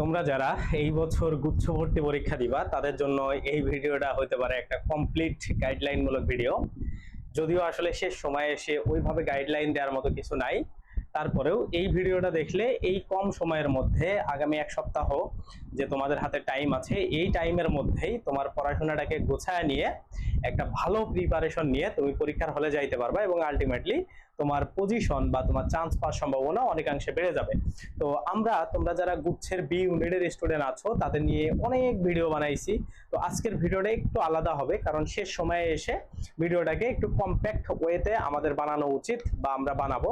তোমরা যারা এই বছর গুচ্ছ ভর্তি পরীক্ষা দিবা, তাদের জন্য এই ভিডিওটা হতে পারে একটা কমপ্লিট গাইডলাইন মূলক ভিডিও যদিও আসলে শেষ সময়ে এসে ওইভাবে গাইডলাইন দেওয়ার মতো কিছু নাই তারপরেও এই ভিডিওটা দেখলে এই কম সময়ের মধ্যে আগামী এক সপ্তাহ যে তোমাদের হাতে টাইম আছে, এই টাইমের মধ্যেই তোমার পড়াশোনাটাকে গোছায় নিয়ে, একটা ভালো প্রিপারেশন নিয়ে তুমি পরীক্ষার হলে যাইতে পারবা এবং আলটিমেটলি তোমার পজিশন বা তোমার চান্স পাওয়ার সম্ভাবনা অনেকাংশে বেড়ে যাবে। তো আমরা, তোমরা যারা গুচ্ছের বি ইউনিটের স্টুডেন্ট আছো, তাদের নিয়ে অনেক ভিডিও বানাইছি। তো আজকের ভিডিওটা একটু আলাদা হবে, কারণ শেষ সময়ে এসে ভিডিওটাকে একটু কম্প্যাক্ট ওয়েতে আমাদের বানানো উচিত বা আমরা বানাবো।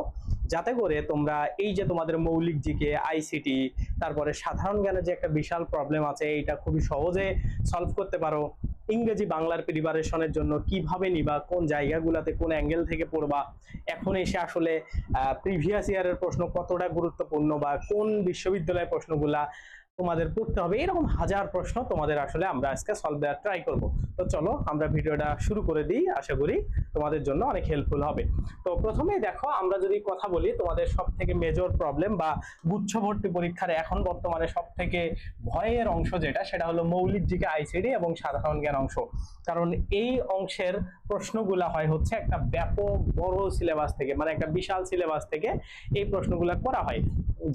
যাতে করে তোমরা এই যে তোমাদের মৌলিক জিকে, আইসিটি, তারপরে সাধারণ জ্ঞানে যে একটা বিশাল প্রবলেম আছে, এইটা খুবই সহজে সলভ করতে পারো। ইংরেজি বাংলার প্রিপারেশনের জন্য কীভাবে নিবা, কোন জায়গাগুলোতে কোন অ্যাঙ্গেল থেকে পড়বা, এখন এসে আসলে প্রিভিয়াস ইয়ারের প্রশ্ন কতটা গুরুত্বপূর্ণ বা কোন বিশ্ববিদ্যালয়ের প্রশ্নগুলা তোমাদের পড়তে হবে। এরকম হাজার প্রশ্ন তোমাদের আসলে আমরা আজকে সলভ দেওয়ার ট্রাই করব। তো চলো আমরা ভিডিওটা শুরু করে দিই। আশা করি তোমাদের জন্য অনেক হেল্পফুল হবে। তো প্রথমেই দেখো, আমরা যদি কথা বলি তোমাদের সব থেকে মেজর প্রবলেম বা গুচ্ছ ভর্তি পরীক্ষার এখন বর্তমানে সব থেকে ভয়ের অংশ যেটা, সেটা হলো মৌলিক জিকে আইসিডি এবং সাধারণ জ্ঞান অংশ। কারণ এই অংশের প্রশ্নগুলা হয় হচ্ছে একটা ব্যাপক বড় সিলেবাস থেকে মানে একটা বিশাল সিলেবাস থেকে এই প্রশ্নগুলা করা হয়।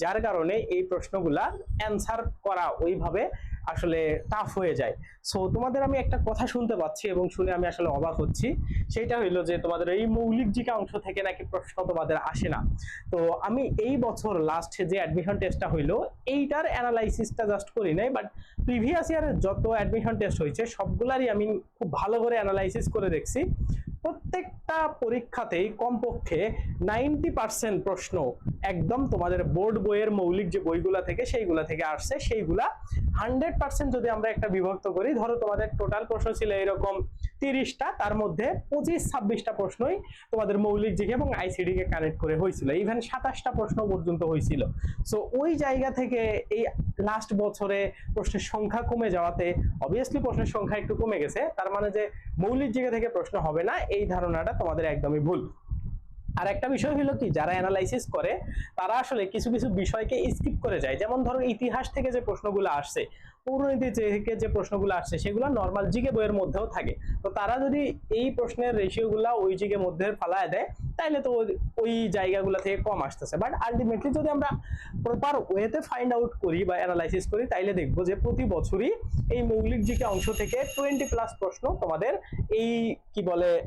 যার কারণে এই প্রশ্নগুলা অ্যান্সার করা ওইভাবে আসলে টাফ হয়ে যায়। সো তোমাদের আমি একটা কথা শুনতে পাচ্ছি এবং শুনে আমি আসলে অবাক হচ্ছি। সেটা হইল যে তোমাদের এই মৌলিক জিকা অংশ থেকে নাকি প্রশ্ন তোমাদের আসে না। তো আমি এই বছর লাস্ট যে অ্যাডমিশন টেস্টটা হইল, এইটার অ্যানালাইসিসটা জাস্ট করি নাই বাট প্রিভিয়াস ইয়ারের যত অ্যাডমিশন টেস্ট হয়েছে, সবগুলারই আমি খুব ভালো করে অ্যানালাইসিস করে দেখছি। প্রত্যেকটা পরীক্ষাতেই কমপক্ষে নাইনটি পার্সেন্ট প্রশ্ন একদম তোমাদের বোর্ড বইয়ের মৌলিক যে বইগুলা থেকে সেইগুলা থেকে আসছে, সেইগুলা হান্ড্রেড পার্সেন্ট যদি আমরা একটা বিভক্ত করি, ধরো তোমাদের টোটাল প্রশ্ন ছিল এরকম তিরিশটা, তার মধ্যে পঁচিশ, ছাব্বিশটা প্রশ্নই তোমাদের মৌলিক জিকে এবং আইসিডি কে কানেক্ট করে হয়েছিল। ইভেন সাতাশটা প্রশ্ন পর্যন্ত হয়েছিল। সো ওই জায়গা থেকে এই লাস্ট বছরে প্রশ্নের সংখ্যা কমে যাওয়াতে অবভিয়াসলি প্রশ্নের সংখ্যা একটু কমে গেছে, তার মানে যে মৌলিক জায়গা থেকে প্রশ্ন হবে না, এই ধারণাটা তোমাদের একদমই ভুল। আর একটা বিষয় হলো কি, যারা অ্যানালাইসিস করে, তারা আসলে কিছু কিছু বিষয়কে স্কিপ করে যায়। যেমন ধরো, ইতিহাস থেকে যে প্রশ্নগুলো আসছে পৌরনীতি থেকে যে প্রশ্নগুলো আসছে, সেগুলো নর্মাল জিকে বইয়ের মধ্যেও থাকে। তো তারা যদি এই প্রশ্নের রেশিওগুলো ওই জিকে মধ্যে ফালায় দেয় তাহলে তো ওই- ওই জায়গাগুলো থেকে কম আসতেছে। বাট আলটিমেটলি যদি আমরা প্রপার ওয়েতে ফাইন্ড আউট করি বা অ্যানালাইসিস করি, তাইলে দেখব যে প্রতি বছরই এই মৌলিক জিকে অংশ থেকে টোয়েন্টি প্লাস প্রশ্ন তোমাদের এই কি বলে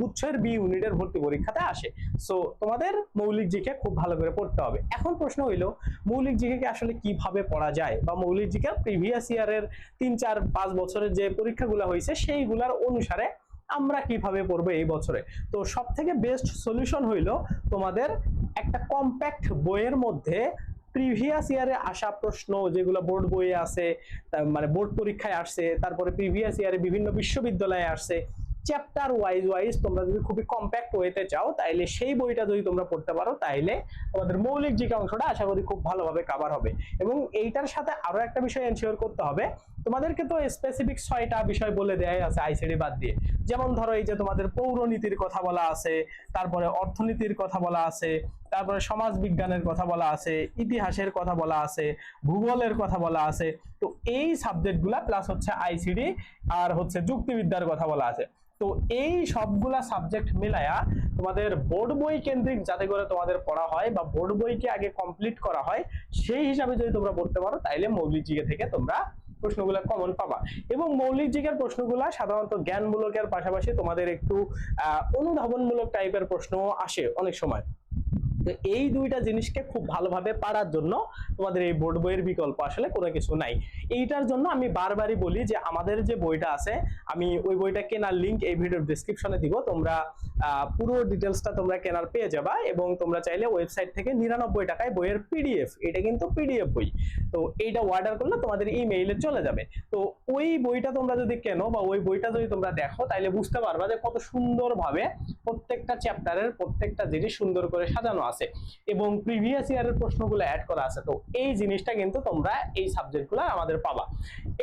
গুচ্ছের বি ইউনিটের ভর্তি পরীক্ষাতে আসে। সো তোমাদের মৌলিক জিকে খুব ভালো করে পড়তে হবে। এখন প্রশ্ন হইল, মৌলিক জিকে আসলে কীভাবে পড়া যায়? বা মৌলিক জিকে প্রিভিয়াস ইয়ারের তিন, চার, পাঁচ বছরের যে পরীক্ষাগুলো হয়েছে সেইগুলার অনুসারে আমরা কীভাবে পড়ব এই বছরে? তো সব থেকে বেস্ট সলিউশন হইল তোমাদের একটা কম্প্যাক্ট বইয়ের মধ্যে প্রিভিয়াস ইয়ারে আসা প্রশ্ন, যেগুলো বোর্ড বইয়ে তার মানে বোর্ড পরীক্ষায় আসছে, তারপরে প্রিভিয়াস ইয়ারে বিভিন্ন বিশ্ববিদ্যালয়ে আসছে চ্যাপ্টার ওয়াইজ ওয়াইজ তোমরা যদি খুবই কম্প্যাক্ট ওয়েতে চাও, তাইলে সেই বইটা যদি তোমরা পড়তে পারো তাহলে তোমাদের মৌলিক যে অংশটা, আশা করি খুব ভালোভাবে কাভার হবে। এবং এইটার সাথে আরও একটা বিষয় এনশিওর করতে হবে তোমাদেরকে তো স্পেসিফিক ছয়টা বিষয় বলে দেয়াই আছে আইসিডি বাদ দিয়ে। যেমন ধরো এই যে তোমাদের পৌরনীতির কথা বলা আছে, তারপরে অর্থনীতির কথা বলা আছে, তারপরে সমাজ বিজ্ঞানের কথা বলা আছে, ইতিহাসের কথা বলা আছে, ভূগোলের কথা বলা আছে, তো এই সাবজেক্টগুলা প্লাস হচ্ছে আইসিডি আর হচ্ছে যুক্তিবিদ্যার কথা বলা আছে। তো এই সবগুলা সাবজেক্ট মিলায়া তোমাদের বোর্ড বই কেন্দ্রিক যাতে করে তোমাদের পড়া হয় বা বোর্ড বইকে আগে কমপ্লিট করা হয়, সেই হিসাবে যদি তোমরা পড়তে পারো, তাইলে মৌলিক জিকে থেকে তোমরা প্রশ্নগুলো কমন পাবা। এবং মৌলিক জিকের প্রশ্নগুলা, সাধারণত জ্ঞানমূলকের পাশাপাশি তোমাদের একটু অনুধাবনমূলক টাইপের প্রশ্ন আসে অনেক সময়। তো এই দুইটা জিনিসকে খুব ভালোভাবে পারার জন্য তোমাদের এই বোর্ড বইয়ের বিকল্প আসলে কোনো কিছু নাই। এইটার জন্য আমি বারবারই বলি যে আমাদের যে বইটা আছে, আমি ওই বইটা কেনার লিংক এই ভিডিওর ডিসক্রিপশনে দিব। তোমরা পুরো ডিটেলসটা তোমরা কেনার পেয়ে যাবা এবং তোমরা চাইলে ওয়েবসাইট থেকে নিরানব্বই টাকায় বইয়ের পিডিএফ এটা কিন্তু পিডিএফ বই। তো এইটা অর্ডার করলে তোমাদের ইমেইলে চলে যাবে। তো ওই বইটা তোমরা যদি কেনো বা ওই বইটা যদি তোমরা দেখো, তাইলে বুঝতে পারবা যে কত সুন্দরভাবে প্রত্যেকটা চ্যাপ্টারের প্রত্যেকটা জিনিস সুন্দর করে সাজানো আছে। আছে। এবং প্রিভিয়াস ইয়ারের প্রশ্নগুলো অ্যাড করা আছে। তো এই জিনিসটা কিন্তু তোমরা এই সাবজেক্টগুলো আমাদের পাবা।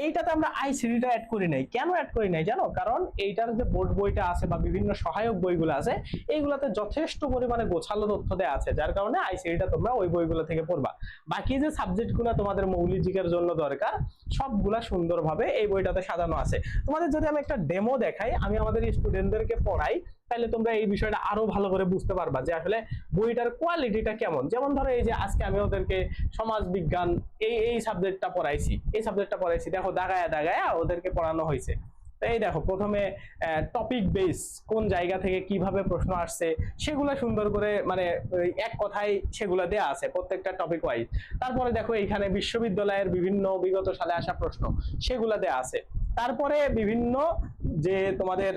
এইটাতে আমরা আইসিডিটা অ্যাড করি নাই। কেন অ্যাড করি নাই জানো? কারণ এইটার যে বোর্ড বইটা আছে বা বিভিন্ন সহায়ক বইগুলো আছে, এইগুলাতে যথেষ্ট পরিমাণে গোছালো তথ্য দেওয়া আছে, যার কারণে আইসিডিটা তোমরা ওই বইগুলো থেকে পড়বা। বাকি যে সাবজেক্টগুলো তোমাদের মৌলিক জিকের জন্য দরকার, সবগুলা সুন্দরভাবে এই বইটাতে সাজানো আছে। তোমাদের যদি আমি একটা ডেমো দেখাই, আমি আমাদের স্টুডেন্টদেরকে পড়াই তাহলে তোমরা এই বিষয়টা আরও ভালো করে বুঝতে পারবা যে আসলে বইটার কোয়ালিটিটা কেমন। যেমন ধরো এই যে আজকে আমি ওদেরকে সমাজ বিজ্ঞান এই এই সাবজেক্টটা পড়াইছি। এই সাবজেক্টটা পড়াইছি, দেখো দাগায়া দাগায়া ওদেরকে পড়ানো হয়েছে। এই দেখো, প্রথমে টপিক বেস কোন জায়গা থেকে কীভাবে প্রশ্ন আসছে, সেগুলো সুন্দর করে মানে এক কথায় সেগুলো দেয়া আছে প্রত্যেকটা টপিক ওয়াইজ তারপরে দেখো এইখানে বিশ্ববিদ্যালয়ের বিভিন্ন বিগত সালে আসা প্রশ্ন, সেগুলো দেয়া আছে। তারপরে বিভিন্ন যে তোমাদের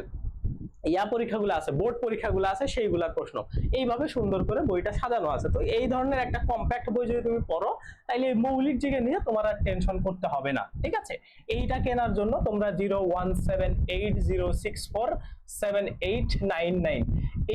ইয়া পরীক্ষাগুলো আছে, বোর্ড পরীক্ষাগুলো আছে, সেইগুলার প্রশ্ন। এইভাবে সুন্দর করে বইটা সাজানো আছে। তো এই ধরনের একটা কম্প্যাক্ট বই যদি তুমি পড়ো তাহলে মৌলিক জিকে নিয়ে তোমার আর টেনশন করতে হবে না, ঠিক আছে? এইটা কেনার জন্য তোমরা zero one seven eight zero six four seven eight nine nine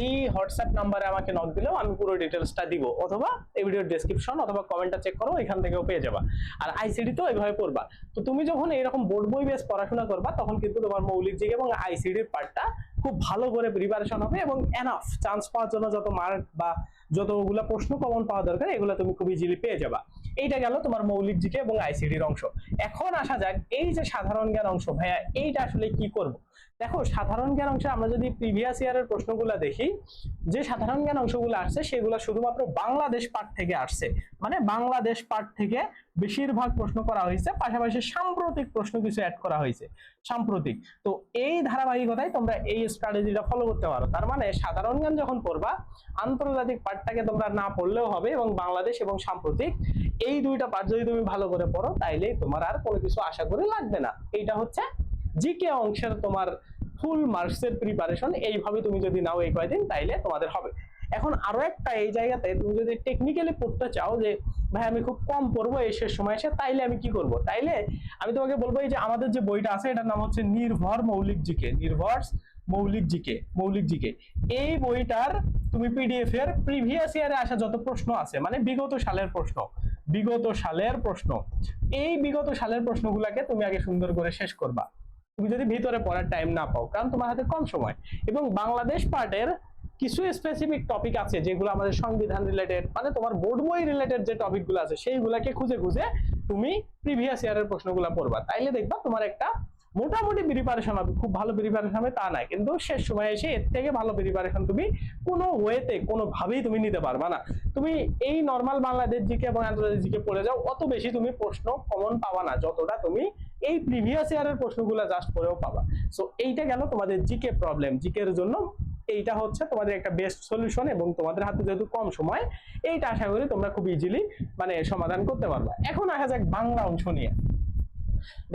এই হোয়াটসঅ্যাপ নাম্বারে আমাকে নক দিলেও আমি পুরো ডিটেলসটা দিব। অথবা এই ভিডিওর ডেসক্রিপশন অথবা কমেন্টটা চেক করো, এখান থেকেও পেয়ে যাবা। আর আইসিডি তো এইভাবে পড়বা তো তুমি যখন এরকম বোর্ড বই বেস পড়াশোনা করবা, তখন কিন্তু তোমার মৌলিক জিকে এবং আইসিডির পার্টটা খুব ভালো করে প্রিপারেশন হবে এবং এনাফ চান্স পাওয়ার জন্য যত মার্ক বা যতগুলো প্রশ্ন কমন পাওয়া দরকার, এগুলো তুমি খুব ইজিলি পেয়ে যাবা। এইটা গেল তোমার মৌলিক জিকে এবং আইসিডির অংশ। এখন আসা যাক, এই যে সাধারণ জ্ঞান অংশ, ভাইয়া, এইটা আসলে কি করব? দেখো, সাধারণ জ্ঞান অংশে আমরা যদি প্রিভিয়াস ইয়ারের প্রশ্নগুলো দেখি, যে সাধারণ জ্ঞান অংশগুলো আসছে, সেগুলো শুধুমাত্র বাংলাদেশ পাঠ থেকে আসছে। মানে বাংলাদেশ পাঠ থেকে বেশিরভাগ প্রশ্ন করা হয়েছে, পাশাপাশি সাম্প্রতিক প্রশ্ন কিছু অ্যাড করা হয়েছে। সাম্প্রতিক। তো এই ধারাবাহিকতায় তোমরা এই স্ট্র্যাটেজিটা ফলো করতে পারো। তার মানে সাধারণ জ্ঞান যখন পড়বা, আন্তর্জাতিক পাঠটাকে তোমরা না পড়লেও হবে এবং বাংলাদেশ এবং সাম্প্রতিক এই দুইটা পাঠ যদি তুমি ভালো করে পড়ো, তাইলে তোমার আর কোনো কিছু আশা করে লাগবে না। এইটা হচ্ছে জিকে অংশের তোমার ফুল মার্কসের প্রিপারেশন এইভাবে তুমি যদি নাও এই কয়দিন, তাইলে তোমাদের হবে। এখন আরও একটা এই জায়গাতে তুমি যদি টেকনিক্যালি পড়তে চাও যে, ভাই, আমি খুব কম পড়ব এই শেষ সময় এসে, তাইলে আমি কি করব? তাইলে আমি তোমাকে বলব এই যে আমাদের যে বইটা আছে, এটার নাম হচ্ছে নির্ভর মৌলিক জিকে, নির্ভর মৌলিক জিকে মৌলিক জিকে। এই বইটার তুমি পিডিএফ এর প্রিভিয়াস ইয়ারে আসা যত প্রশ্ন আছে মানে বিগত সালের প্রশ্ন, বিগত সালের প্রশ্ন, এই বিগত সালের প্রশ্নগুলোকে তুমি আগে সুন্দর করে শেষ করবা। তুমি যদি ভিতরে পড়ার টাইম না পাও, কারণ তোমার হাতে কম সময়। এবং বাংলাদেশ পার্টের কিছু স্পেসিফিক টপিক আছে যেগুলো আমাদের সংবিধান রিলেটেড মানে তোমার বোর্ড বই রিলেটেড যে টপিকগুলো আছে, সেইগুলাকে খুঁজে খুঁজে তুমি প্রিভিয়াস ইয়ারের প্রশ্নগুলো পড়বা। তাইলে দেখবা তোমার একটা মোটামুটি প্রিপারেশন হবে। খুব ভালো প্রিপারেশন হবে তা না কিন্তু শেষ সময় এসে এর থেকে ভালো প্রিপারেশন তুমি কোনো ওয়েতে কোনোভাবেই তুমি নিতে পারবা না। তুমি এই নর্মাল বাংলাদেশ জিকে এবং আন্তর্জাতিক জিকে পড়ে যাও, অত বেশি তুমি প্রশ্ন কমন পাবা না, যতটা তুমি এই প্রিভিয়াস ইয়ারের প্রশ্নগুলো জাস্ট পড়েও পাবা। সো এইটা গেল তোমাদের জিকে প্রবলেম জিকের জন্য এইটা হচ্ছে তোমাদের একটা বেস্ট সলিউশন এবং তোমাদের হাতে যেহেতু কম সময়, এইটা আশা করি তোমরা খুব ইজিলি মানে সমাধান করতে পারবা। এখন আসা যাক বাংলা অংশ নিয়ে।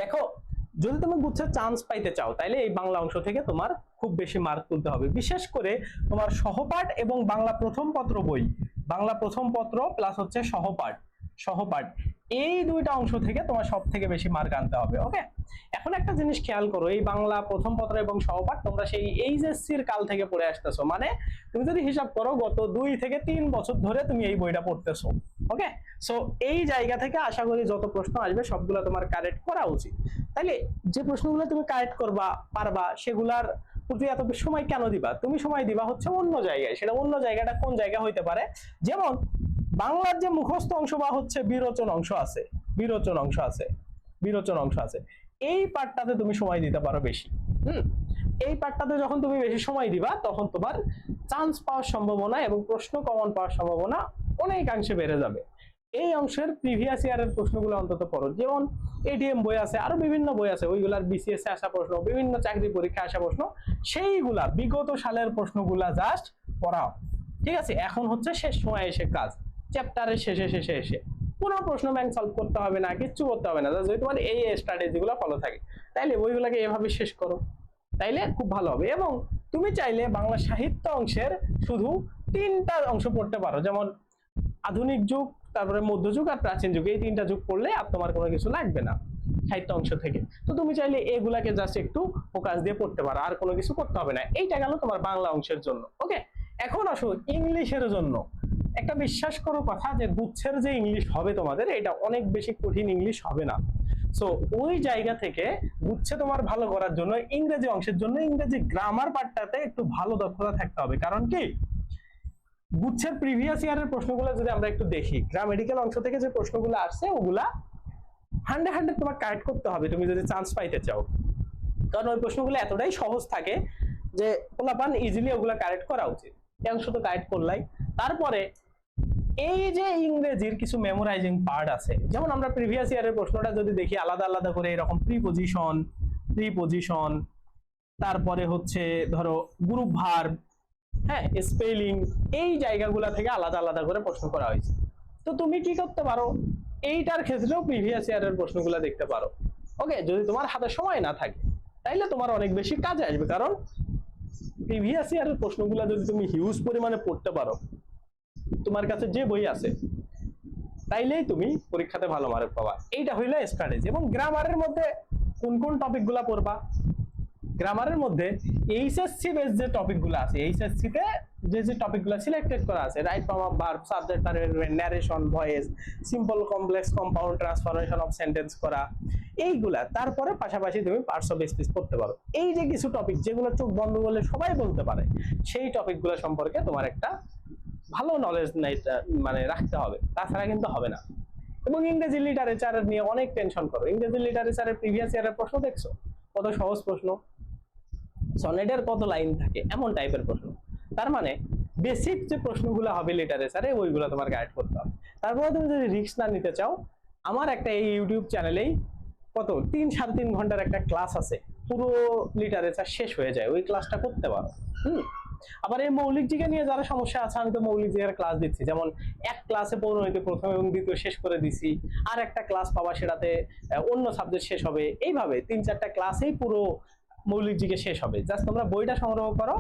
দেখো, যদি তুমি গুচ্ছের চান্স পাইতে চাও, তাইলে এই বাংলা অংশ থেকে তোমার খুব বেশি মার্ক তুলতে হবে। বিশেষ করে তোমার সহপাঠ এবং বাংলা প্রথম পত্র বই। বাংলা প্রথম পত্র প্লাস হচ্ছে সহপাঠ। সহপাঠ। এই দুইটা অংশ থেকে তোমার সব থেকে বেশি মার্ক আনতে হবে ওকে এখন একটা জিনিস খেয়াল করো, এই বাংলা প্রথম পত্র এবং সহপাঠ তোমরা সেই এইচএসসির কাল থেকে পড়ে আসতেছো মানে তুমি যদি হিসাব করো গত দুই থেকে তিন বছর ধরে তুমি এই বইটা পড়তেছো ওকে সো এই জায়গা থেকে আশা করি যত প্রশ্ন আসবে সবগুলো তোমার কারেক্ট করা উচিত। তাইলে যে প্রশ্নগুলো তুমি কারেক্ট করবা, পারবা, সেগুলার প্রতি এত সময় কেন দিবা? তুমি সময় দিবা হচ্ছে অন্য জায়গায়, সেটা অন্য জায়গাটা কোন জায়গা হইতে পারে? যেমন বাংলার যে মুখস্থ অংশ বা হচ্ছে বিরোচন অংশ আছে, বিরোচন অংশ আছে, বিরোচন অংশ আছে, এই পার্টটাতে তুমি সময় দিতে পারো বেশি, হুম? এই পার্টটাতে যখন তুমি বেশি সময় দিবা, তখন তোমার চান্স পাওয়ার সম্ভাবনা এবং প্রশ্ন কমন পাওয়ার সম্ভাবনা অনেকাংশে বেড়ে যাবে। এই অংশের প্রিভিয়াস ইয়ারের প্রশ্নগুলো অন্তত পড়ো। যেমন এটিএম বই আছে, আরও বিভিন্ন বই আছে, ওইগুলার বিসিএস এ আসা প্রশ্ন, বিভিন্ন চাকরি পরীক্ষা আসা প্রশ্ন, সেইগুলা বিগত সালের প্রশ্নগুলা জাস্ট পড়াও। ঠিক আছে? এখন হচ্ছে শেষ সময় এসে কাজ। চ্যাপ্টারের শেষে শেষে এসে কোনো প্রশ্ন ব্যাংক সলভ করতে হবে না, কিচ্ছু করতে হবে না। যদি তোমার এই স্ট্র্যাটেজি গুলো ফলো থাকে, তাইলে বইগুলোকে এভাবে শেষ করো। তাইলে খুব ভালো হবে। এবং তুমি চাইলে বাংলা সাহিত্য অংশের শুধু তিনটা অংশ পড়তে পারো। যেমন আধুনিক যুগ, তারপরে মধ্যযুগ আর প্রাচীন যুগ। এই তিনটা যুগ পড়লে আর তোমার কোনো কিছু লাগবে না সাহিত্য অংশ থেকে। তো তুমি চাইলে এগুলাকে জাস্ট একটু ফোকাস দিয়ে পড়তে পারো। আর কোনো কিছু করতে হবে না। এইটা গেল তোমার বাংলা অংশের জন্য। ওকে এখন আসো ইংলিশের জন্য। একটা বিশ্বাস করো কথা যে গুচ্ছের যে ইংলিশ হবে তোমাদের, এটা অনেক বেশি কঠিন ইংলিশ হবে না। সো ওই জায়গা থেকে গুচ্ছে তোমার ভালো করার জন্য ইংরেজি অংশের জন্য ইংরেজি গ্রামার পার্টটাতে একটু ভালো দক্ষতা থাকতে হবে। কারণ কি? গুচ্ছের প্রিভিয়াস ইয়ারের প্রশ্নগুলো যদি আমরা একটু দেখি গ্রামেটিক্যাল অংশ থেকে যে প্রশ্নগুলো আসছে, ওগুলা হান্ড্রেড হান্ড্রেড তোমার কারেক্ট করতে হবে, তুমি যদি চান্স পাইতে চাও। কারণ ওই প্রশ্নগুলো এতটাই সহজ থাকে যে পোলাপান ইজিলি ওগুলা কারেক্ট করা উচিত। অংশ তো কারেক্ট করলাই। তারপরে এই যে ইংরেজির কিছু মেমোরাইজিং পার্ট আছে, যেমন আমরা প্রিভিয়াস ইয়ারের প্রশ্নটা যদি দেখি, আলাদা আলাদা করে এরকম প্রিপোজিশন প্রিপোজিশন তারপরে হচ্ছে ধরো গ্রুপ ভার্ব হ্যাঁ স্পেলিং এই জায়গাগুলা থেকে আলাদা আলাদা করে প্রশ্ন করা হয়েছে। তো তুমি কি করতে পারো? এইটার ক্ষেত্রেও প্রিভিয়াস ইয়ারের প্রশ্নগুলো দেখতে পারো। ওকে যদি তোমার হাতে সময় না থাকে, তাইলে তোমার অনেক বেশি কাজে আসবে। কারণ প্রিভিয়াস ইয়ারের প্রশ্নগুলো যদি তুমি হিউজ পরিমাণে পড়তে পারো তোমার কাছে যে বই আছে, তাইলেই তুমি পরীক্ষাতে ভালো মার্ক পাবা। এইটা হইল স্ট্র্যাটেজি এবং গ্রামারের মধ্যে কোন কোন টপিকগুলো পড়বা? গ্রামারের মধ্যে এইচএসসি বেস যে টপিকগুলো আছে এইচএসসি তে যে যে টপিকগুলো সিলেক্টেড করা আছে right form of verb subject narration voice simple complex compound transformation of sentence করা, এইগুলা। তারপরে পাশাপাশি তুমি পার্টস অফ স্পিচ পড়তে পারো। এই যে কিছু টপিক যেগুলো চোখ বন্ধ করলে সবাই বলতে পারে, সেই টপিকগুলো সম্পর্কে তোমার একটা ভালো নলেজ মানে রাখতে হবে। তাছাড়া কিন্তু হবে না। এবং ইংরেজি লিটারেচার নিয়ে অনেক টেনশন করো। ইংরেজি লিটারেচারের প্রিভিয়াস ইয়ারের প্রশ্ন দেখছ? কত সহজ প্রশ্ন। সনেটের কত লাইন থাকে? এমন টাইপের প্রশ্ন। তার মানে বেসিক যে প্রশ্নগুলো হবে লিটারেচারে ওইগুলো তোমার গাইড করতে হবে। তারপরে তুমি যদি রিস্ক না নিতে চাও, আমার একটা এই ইউটিউব চ্যানেলেই কত? তিন, সাড়ে তিন ঘণ্টার একটা ক্লাস আছে। পুরো লিটারেচার শেষ হয়ে যায়। ওই ক্লাসটা করতে পারো। হুম? আবার এই মৌলিক জিকে নিয়ে যারা সমস্যা আছে, আমি তো মৌলিক জিকের ক্লাস দিচ্ছি। যেমন এক ক্লাসে পৌরহিতে প্রথম এবং দ্বিতীয় শেষ করে দিছি, আর একটা ক্লাস পাবা সেটাতে অন্য সাবজেক্ট শেষ হবে। এইভাবে তিন চারটা ক্লাসেই পুরো মৌলিক জিকে শেষ হবে। জাস্ট তোমরা বইটা সংগ্রহ করো,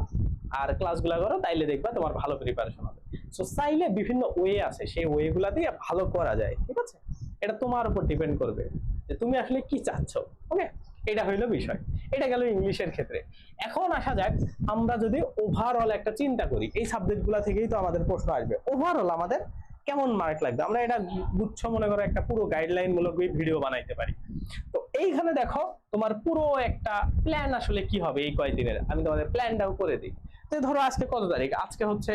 আর ক্লাসগুলো করো, তাইলে দেখবা তোমার ভালো প্রিপারেশন হবে। সো চাইলে বিভিন্ন ওয়ে আছে, সেই ওয়েগুলা দিয়ে ভালো করা যায়, ঠিক আছে? এটা তোমার উপর ডিপেন্ড করবে যে তুমি আসলে কি চাচ্ছ ওকে এটা হইল বিষয়। এটা গেল ইংলিশের ক্ষেত্রে। এখন আসা যাক, আমরা যদি ওভারঅল একটা চিন্তা করি, এই সাবজেক্টগুলো থেকেই তো আমাদের প্রশ্ন আসবে। ওভারঅল আমাদের কেমন মার্ক লাগবে? আমরা এটা গুচ্ছ মনে করো একটা পুরো গাইডলাইন মূলক ভিডিও বানাইতে পারি। তো এইখানে দেখো, তোমার পুরো একটা প্ল্যান আসলে কি হবে এই কয়েকদিনের আমি তোমাদের প্ল্যানটাও করে দিই। তো ধরো আজকে কত তারিখ? আজকে হচ্ছে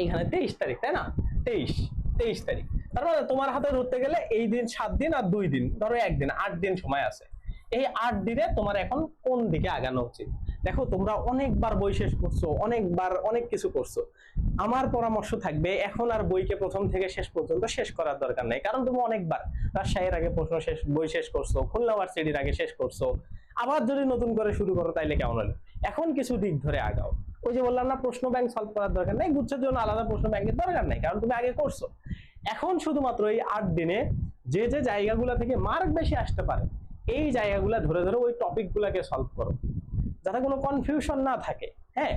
এইখানে তেইশ তারিখ, তাই না? তেইশ তেইশ তারিখ। তার মানে তোমার হাতে ধরতে গেলে এই দিন সাত দিন আর দুই দিন, ধরো একদিন, আট দিন সময় আছে। এই আট দিনে তোমার এখন কোন দিকে আগানো উচিত? দেখো, তোমরা অনেকবার বই শেষ করছ, অনেকবার অনেক কিছু করছ। আমার পরামর্শ থাকবে, এখন আর বইকে প্রথম থেকে শেষ পর্যন্ত শেষ করার দরকার নেই। কারণ তুমি অনেকবার রাজশাহীর আগে প্রশ্ন শেষ, বই শেষ করছ, খুলনা ভার্সিটির আগে শেষ করছ। আবার যদি নতুন করে শুরু করো, তাইলে কেমন হলো? এখন কিছু দিক ধরে আগাও। ওই যে বললাম না, প্রশ্ন ব্যাংক সলভ করার দরকার নেই, গুচ্ছের জন্য আলাদা প্রশ্ন ব্যাংকের দরকার নেই, কারণ তুমি আগে করছ। এখন শুধুমাত্র এই আট দিনে যে যে জায়গাগুলো থেকে মার্ক বেশি আসতে পারে এই জায়গাগুলো ধরে ধরে ওই টপিক গুলাকে সলভ করো। যাতে কোনো কনফিউশন না থাকে হ্যাঁ?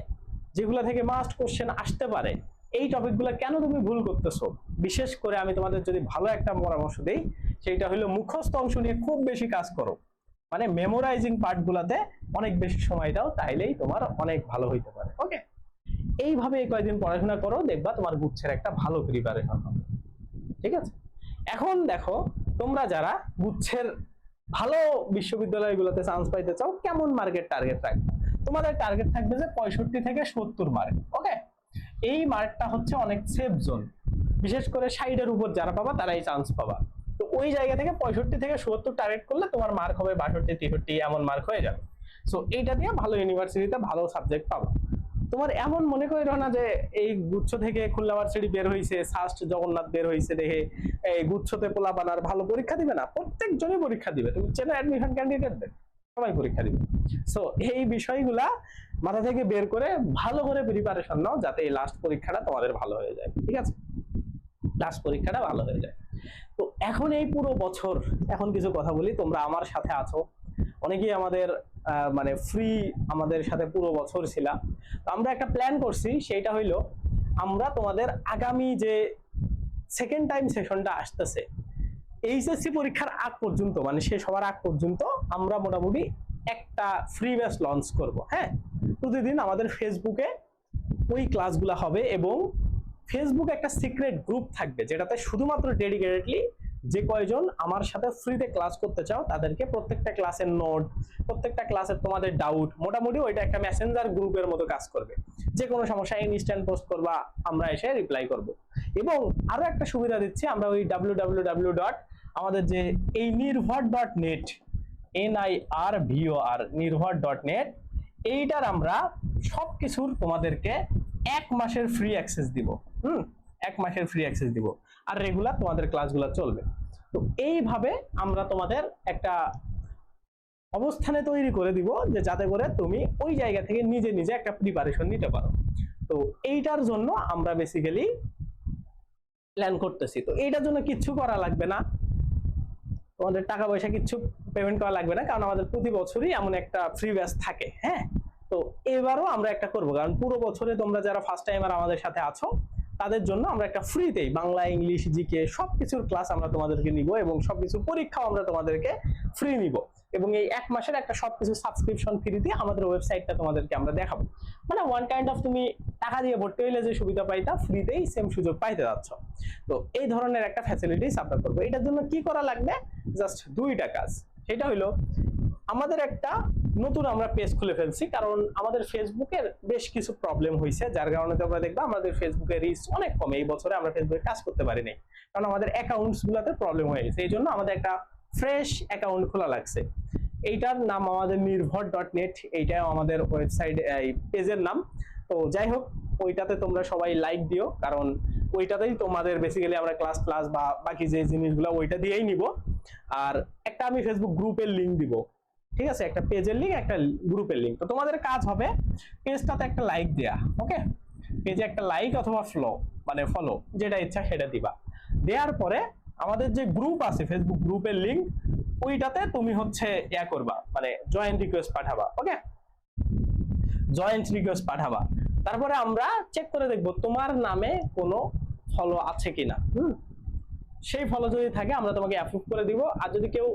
যেগুলো থেকে মাস্ট কোশ্চেন আসতে পারে, এই টপিকগুলো কেন তুমি ভুল করতেছো? বিশেষ করে আমি তোমাদের যদি ভালো একটা পরামর্শ দেই, সেইটা হলো মুখস্থ অংশ নিয়ে খুব বেশি কাজ করো। মানে মেমোরাইজিং পার্টগুলোতে অনেক বেশি সময় দাও, তাইলেই তোমার অনেক ভালো হইতে পারে ওকে এইভাবে এই কয়েকদিন পড়াশোনা করো, দেখবা তোমার গুচ্ছের একটা ভালো প্রিপারেশন হবে, ঠিক আছে? এখন দেখো, তোমরা যারা গুচ্ছের ভালো বিশ্ববিদ্যালয়গুলোতে চান্স পাইতে চাও, কেমন মার্কেট টার্গেট রাখবে? তোমাদের টার্গেট থাকবে যে পঁয়ষট্টি থেকে সত্তর মার্ক ওকে এই মার্কটা হচ্ছে অনেক সেফ জোন বিশেষ করে সাইডের উপর যারা পাবা, তারাই চান্স পাবা। তো ওই জায়গা থেকে পঁয়ষট্টি থেকে সত্তর টার্গেট করলে তোমার মার্ক হবে বাষট্টি, তেষট্টি, এমন মার্ক হয়ে যাবে। সো এইটা দিয়ে ভালো ইউনিভার্সিটিতে ভালো সাবজেক্ট পাবা। তোমার এমন মনে করি না যে এই গুচ্ছ থেকে খুলনা ভার্সিটি বের হয়েছে সাস্ট জগন্নাথ বের হয়েছে দেখে এই গুচ্ছতে পোলা বানার ভালো পরীক্ষা দিবে না? প্রত্যেকজনই পরীক্ষা দিবে। তুমি চেনা অ্যাডমিশন ক্যান্ডিডেটদের সবাই পরীক্ষা দিবে। সো এই বিষয়গুলা মাথা থেকে বের করে ভালো করে প্রিপারেশন নাও যাতে এই লাস্ট পরীক্ষাটা তোমাদের ভালো হয়ে যায়। ঠিক আছে? লাস্ট পরীক্ষাটা ভালো হয়ে যায়। তো এখন এই পুরো বছর এখন কিছু কথা বলি, তোমরা আমার সাথে আছো। অনেকেই আমাদের মানে ফ্রি আমাদের সাথে পুরো বছর ছিলাম। তো আমরা একটা প্ল্যান করছি, সেইটা হইল আমরা তোমাদের আগামী যে সেকেন্ড টাইম সেশনটা আসতেছে, এইচএসসি পরীক্ষার আগ পর্যন্ত মানে শেষ হওয়ার আগ পর্যন্ত আমরা মোটামুটি একটা ফ্রি ব্যাচ লঞ্চ করব হ্যাঁ? প্রতিদিন আমাদের ফেসবুকে ওই ক্লাসগুলো হবে এবং ফেসবুক একটা সিক্রেট গ্রুপ থাকবে, যেটাতে শুধুমাত্র ডেডিকেটেডলি যে কয়জন আমার সাথে ফ্রিতে ক্লাস করতে চাও, তাদেরকে প্রত্যেকটা ক্লাসের নোট প্রত্যেকটা ক্লাসের তোমাদের ডাউট মোটামুটি ওইটা একটা মেসেঞ্জার গ্রুপের মতো কাজ করবে। যে কোনো সমস্যা ইনস্ট্যান্ট পোস্ট করবা, আমরা এসে রিপ্লাই করব। এবং আরও একটা সুবিধা দিচ্ছি, আমরা ওই ডাব্লিউ ডট আমাদের যে এই নির্ভর ডট নেট এন আই আর ভিও আর নির্ভর ডট নেট এইটার আমরা সব কিছুর তোমাদেরকে এক মাসের ফ্রি অ্যাক্সেস দিব। হুম? এক মাসের ফ্রি অ্যাক্সেস দিব। আর রেগুলার তোমাদের ক্লাসগুলো চলবে। তো এইভাবে আমরা তোমাদের একটা অবস্থানে তৈরি করে দিব যে যাতে করে তুমি ওই জায়গা থেকে নিজে নিজে একটা প্রিপারেশন নিতে পারো। তো এইটার জন্য আমরা বেসিক্যালি প্ল্যান করতেছি। তো এইটার জন্য কিচ্ছু করা লাগবে না। তোমাদের টাকা পয়সা কিচ্ছু পেমেন্ট করা লাগবে না, কারণ আমাদের প্রতি বছরই এমন একটা ফ্রি ব্যাচ থাকে হ্যাঁ? তো এবারও আমরা একটা করব। কারণ পুরো বছরে তোমরা যারা ফার্স্ট টাইমার আমাদের সাথে আছো তাদের জন্য আমরা একটা ফ্রিতেই বাংলা, ইংলিশ জিকে সবকিছুর ক্লাস আমরা তোমাদেরকে নিব এবং সবকিছুর পরীক্ষাও আমরা তোমাদেরকে ফ্রি নিব। এবং এই এক মাসের একটা সবকিছু সাবস্ক্রিপশন ফ্রিতে আমাদের ওয়েবসাইটটা তোমাদেরকে আমরা দেখাবো। মানে ওয়ান কাইন্ড অফ তুমি টাকা দিয়ে ভর্তি হইলে যে সুবিধা পাইতা ফ্রিতেই সেম সুযোগ পাইতে যাচ্ছ। তো এই ধরনের একটা ফ্যাসিলিটিস আমরা করব। এটার জন্য কি করা লাগবে? জাস্ট দুইটা কাজ। সেটা হইল, আমাদের একটা নতুন আমরা পেজ খুলে ফেলছি, কারণ আমাদের ফেসবুকের বেশ কিছু প্রবলেম হয়েছে যার কারণে তোমরা দেখবা আমাদের ফেসবুকের রিচ অনেক কমে। এই বছরে আমরা ফেসবুকে কাজ করতে পারিনি কারণ আমাদের অ্যাকাউন্টস গুলাতে প্রবলেম হয়ে গেছে। এই জন্য আমাদের একটা ফ্রেশ অ্যাকাউন্ট খোলা লাগছে। এইটার নাম আমাদের নির্ভর ডট নেট এইটাও আমাদের ওয়েবসাইট এই পেজের নাম। তো যাই হোক, ওইটাতে তোমরা সবাই লাইক দিও, কারণ ওইটাতেই তোমাদের বেসিক্যালি আমরা ক্লাস ক্লাস বা বাকি যে জিনিসগুলো, ওইটা দিয়েই নিব। আর একটা আমি ফেসবুক গ্রুপের লিংক দিব। ঠিক আছে? একটা পেজের লিংক একটা গ্রুপের লিংক তো তোমাদের কাজ হবে পেজটাতে একটা লাইক দেয়া ওকে পেজে একটা লাইক অথবা ফলো মানে ফলো যেটা ইচ্ছা সেটা দিবা। দেওয়ার পরে আমাদের যে গ্রুপ আছে ফেসবুক গ্রুপের লিংক ওইটাতে তুমি হচ্ছে ইয়া করবা মানে জয়েন্ট রিকোয়েস্ট পাঠাবা ওকে জয়েন্ট রিকোয়েস্ট পাঠাবা। তারপরে আমরা চেক করে দেখব তোমার নামে কোনো ফলো আছে কিনা, হুম? সেই ফলো যদি থাকে, আমরা তোমাকে অ্যাপ্রুভ করে দিব। আর যদি কেউ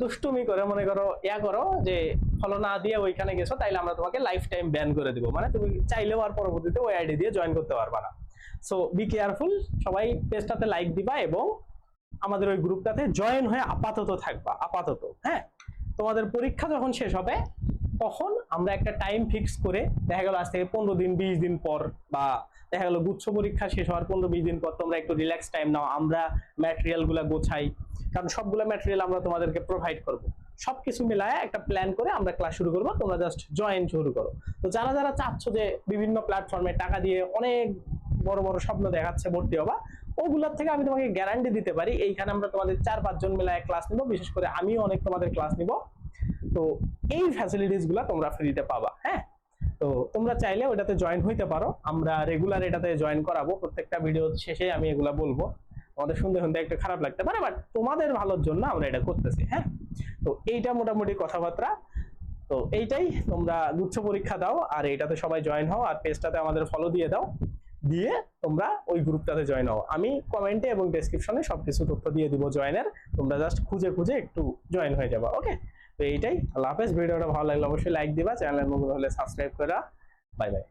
দুষ্টুমি করে, মনে করো, ইয়া করো, যে ফলো না দিয়ে ওইখানে গেছো, তাইলে আমরা তোমাকে লাইফ টাইম ব্যান করে দিব। মানে তুমি চাইলেও আর পরবর্তীতে ওই আইডি দিয়ে জয়েন করতে পারবা না। সো বি কেয়ারফুল সবাই পেজটাতে লাইক দিবা এবং আমাদের ওই গ্রুপটাতে জয়েন হয়ে আপাতত থাকবা, আপাতত হ্যাঁ? তোমাদের পরীক্ষা যখন শেষ হবে তখন আমরা একটা টাইম ফিক্স করে দেখা গেল আজ থেকে পনেরো দিন, বিশ দিন পর বা দেখা গেল গুচ্ছ পরীক্ষা শেষ হওয়ার পনেরো, বিশ দিন পর তোমরা একটু রিল্যাক্স টাইম নাও, আমরা ম্যাটেরিয়ালগুলা গোছাই। কারণ সবগুলো ম্যাটেরিয়াল আমরা তোমাদেরকে প্রোভাইড করব। সবকিছু মিলায় একটা প্ল্যান করে আমরা ক্লাস শুরু করব, তোমরা জাস্ট জয়েন শুরু করো। তো যারা যারা চাচ্ছ যে বিভিন্ন প্ল্যাটফর্মে টাকা দিয়ে অনেক বড় বড় স্বপ্ন দেখাচ্ছে ভর্তি হবা, ওগুলোর থেকে আমি তোমাকে গ্যারান্টি দিতে পারি, এইখানে আমরা তোমাদের চার পাঁচজন মিলায় ক্লাস নিব, বিশেষ করে আমিও অনেক তোমাদের ক্লাস নিব। তো এই ফ্যাসিলিটিসগুলা তোমরা ফ্রিতে পাবা হ্যাঁ? তো তোমরা চাইলে ওটাতে জয়েন হইতে পারো। আমরা রেগুলার এটাতে জয়েন করাবো। প্রত্যেকটা ভিডিও শেষে আমি এগুলা বলব। আমাদের শুনতে শুনতে একটু খারাপ লাগতে পারে বাট তোমাদের ভালোর জন্য আমরা এটা করতেছি হ্যাঁ? তো এইটা মোটামুটি কথাবার্তা। তো এইটাই তোমরা গুচ্ছ পরীক্ষা দাও, আর এইটাতে সবাই জয়েন হও, আর পেজটাতে আমাদের ফলো দিয়ে দাও। দিয়ে তোমরা ওই গ্রুপটাতে জয়েন হও। আমি কমেন্টে এবং ডেসক্রিপশনে সবকিছু তথ্য দিয়ে দিব জয়েনের তোমরা জাস্ট খুঁজে খুঁজে একটু জয়েন হয়ে যাবা ওকে তো এইটাই। আল্লাহ হাফেজ। ভিডিওটা ভালো লাগলে অবশ্যই লাইক দিবা চ্যানেলের মধ্যে হলে সাবস্ক্রাইব করা বাই বাই